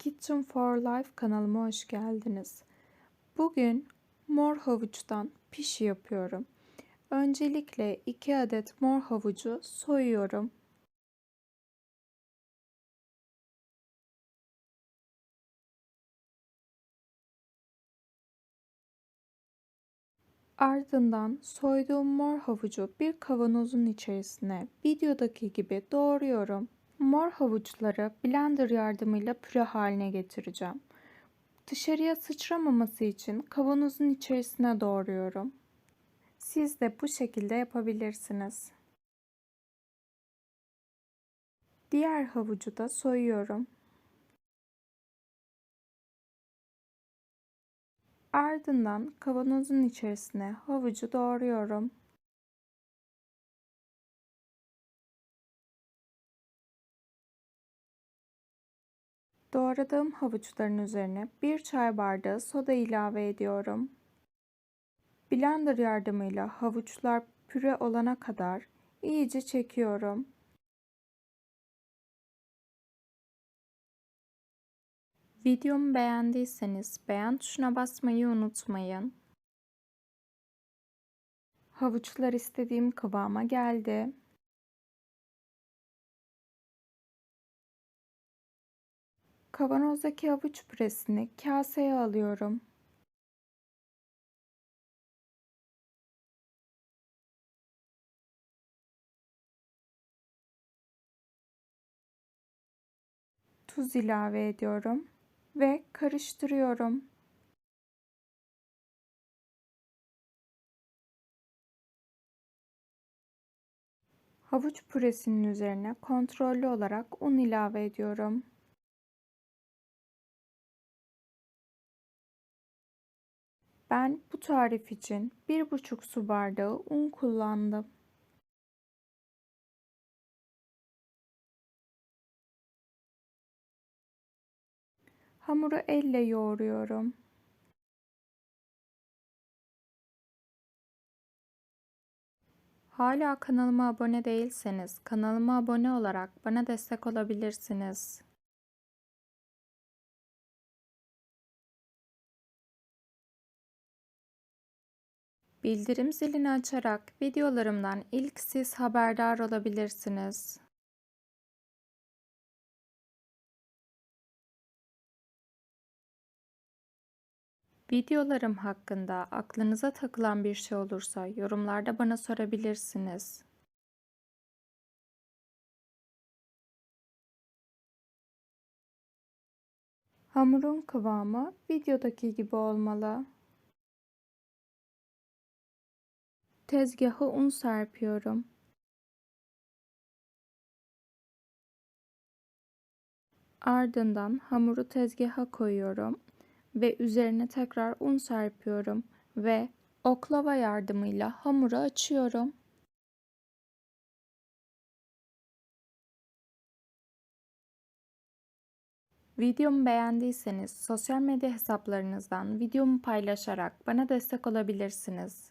Kitchen for Life kanalıma hoş geldiniz. Bugün mor havuçtan pişi yapıyorum. Öncelikle 2 adet mor havucu soyuyorum. Ardından soyduğum mor havucu bir kavanozun içerisine videodaki gibi doğruyorum. Mor havuçları blender yardımıyla püre haline getireceğim. Dışarıya sıçramaması için kavanozun içerisine doğruyorum. Siz de bu şekilde yapabilirsiniz. Diğer havucu da soyuyorum. Ardından kavanozun içerisine havucu doğruyorum. Doğradığım havuçların üzerine bir çay bardağı soda ilave ediyorum. Blender yardımıyla havuçlar püre olana kadar iyice çekiyorum. Videomu beğendiyseniz beğen tuşuna basmayı unutmayın. Havuçlar istediğim kıvama geldi. Kavanozdaki havuç püresini kaseye alıyorum. Tuz ilave ediyorum ve karıştırıyorum. Havuç püresinin üzerine kontrollü olarak un ilave ediyorum. Ben bu tarif için 1,5 su bardağı un kullandım. Hamuru elle yoğuruyorum. Hala kanalıma abone değilseniz kanalıma abone olarak bana destek olabilirsiniz. Bildirim zilini açarak videolarımdan ilk siz haberdar olabilirsiniz. Videolarım hakkında aklınıza takılan bir şey olursa yorumlarda bana sorabilirsiniz. Hamurun kıvamı videodaki gibi olmalı. Tezgaha un serpiyorum. Ardından hamuru tezgaha koyuyorum ve üzerine tekrar un serpiyorum ve oklava yardımıyla hamuru açıyorum. Videomu beğendiyseniz sosyal medya hesaplarınızdan videomu paylaşarak bana destek olabilirsiniz.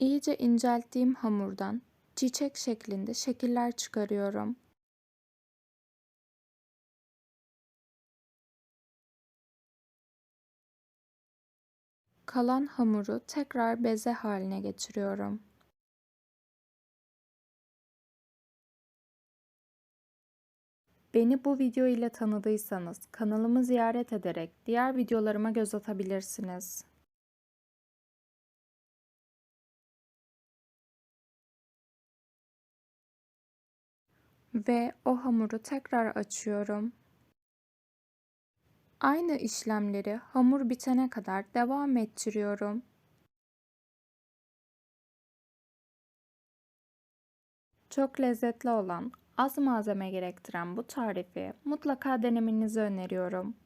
İyice incelttiğim hamurdan çiçek şeklinde şekiller çıkarıyorum. Kalan hamuru tekrar beze haline getiriyorum. Beni bu video ile tanıdıysanız kanalımı ziyaret ederek diğer videolarıma göz atabilirsiniz. Ve o hamuru tekrar açıyorum. Aynı işlemleri hamur bitene kadar devam ettiriyorum. Çok lezzetli olan, az malzeme gerektiren bu tarifi mutlaka denemenizi öneriyorum.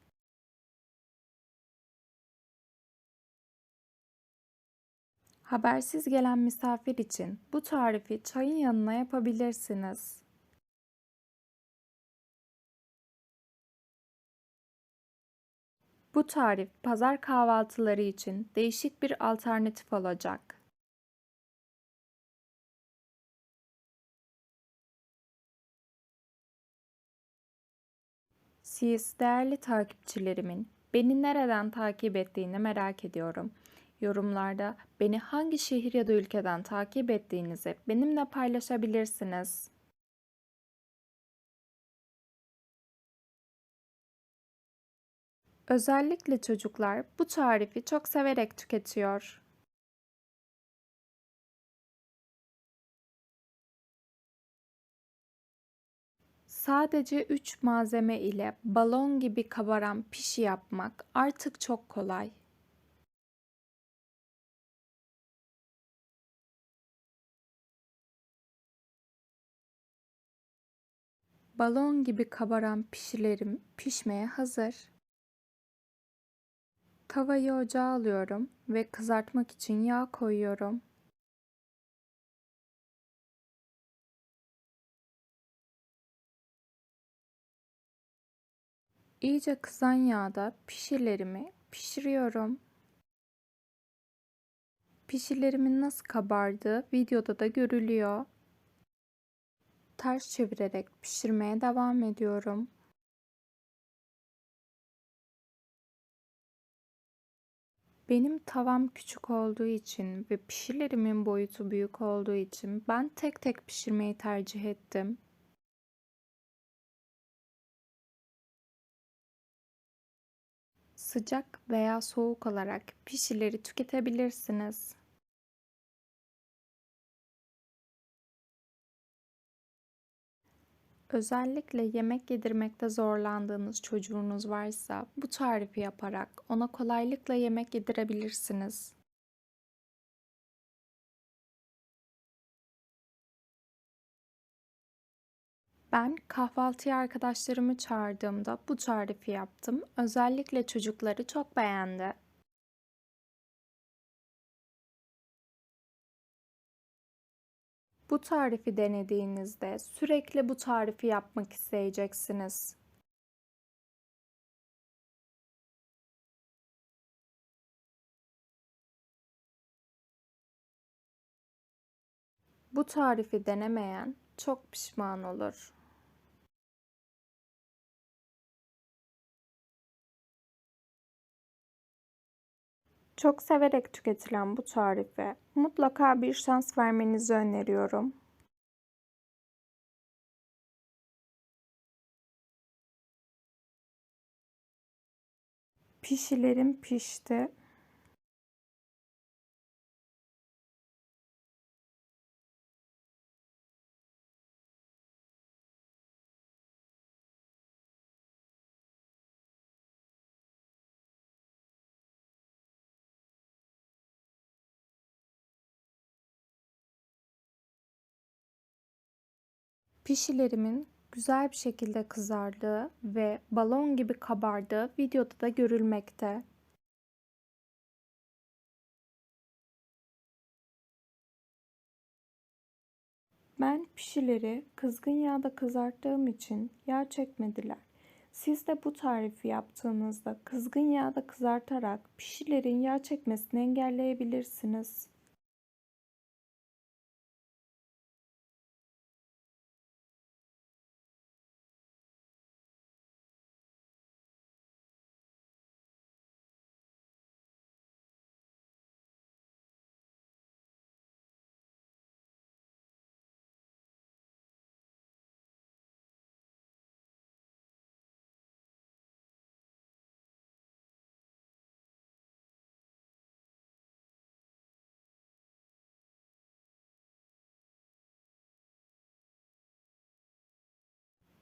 Habersiz gelen misafir için bu tarifi çayın yanına yapabilirsiniz. Bu tarif pazar kahvaltıları için değişik bir alternatif olacak. Siz değerli takipçilerimin beni nereden takip ettiğini merak ediyorum. Yorumlarda beni hangi şehir ya da ülkeden takip ettiğinizi benimle paylaşabilirsiniz. Özellikle çocuklar bu tarifi çok severek tüketiyor. Sadece 3 malzeme ile balon gibi kabaran pişi yapmak artık çok kolay. Balon gibi kabaran pişilerim pişmeye hazır. Tavayı ocağa alıyorum ve kızartmak için yağ koyuyorum. İyice kızan yağda pişilerimi pişiriyorum. Pişilerimin nasıl kabardığı videoda da görülüyor. Ters çevirerek pişirmeye devam ediyorum. Benim tavam küçük olduğu için ve pişilerimin boyutu büyük olduğu için ben tek tek pişirmeyi tercih ettim. Sıcak veya soğuk olarak pişileri tüketebilirsiniz. Özellikle yemek yedirmekte zorlandığınız çocuğunuz varsa bu tarifi yaparak ona kolaylıkla yemek yedirebilirsiniz. Ben kahvaltıya arkadaşlarımı çağırdığımda bu tarifi yaptım. Özellikle çocukları çok beğendi. Bu tarifi denediğinizde sürekli bu tarifi yapmak isteyeceksiniz. Bu tarifi denemeyen çok pişman olur. Çok severek tüketilen bu tarife mutlaka bir şans vermenizi öneriyorum. Pişilerim pişti. Pişilerimin güzel bir şekilde kızardığı ve balon gibi kabardığı videoda da görülmekte. Ben pişileri kızgın yağda kızarttığım için yağ çekmediler. Siz de bu tarifi yaptığınızda kızgın yağda kızartarak pişilerin yağ çekmesini engelleyebilirsiniz.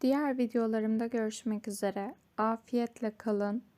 Diğer videolarımda görüşmek üzere. Afiyetle kalın.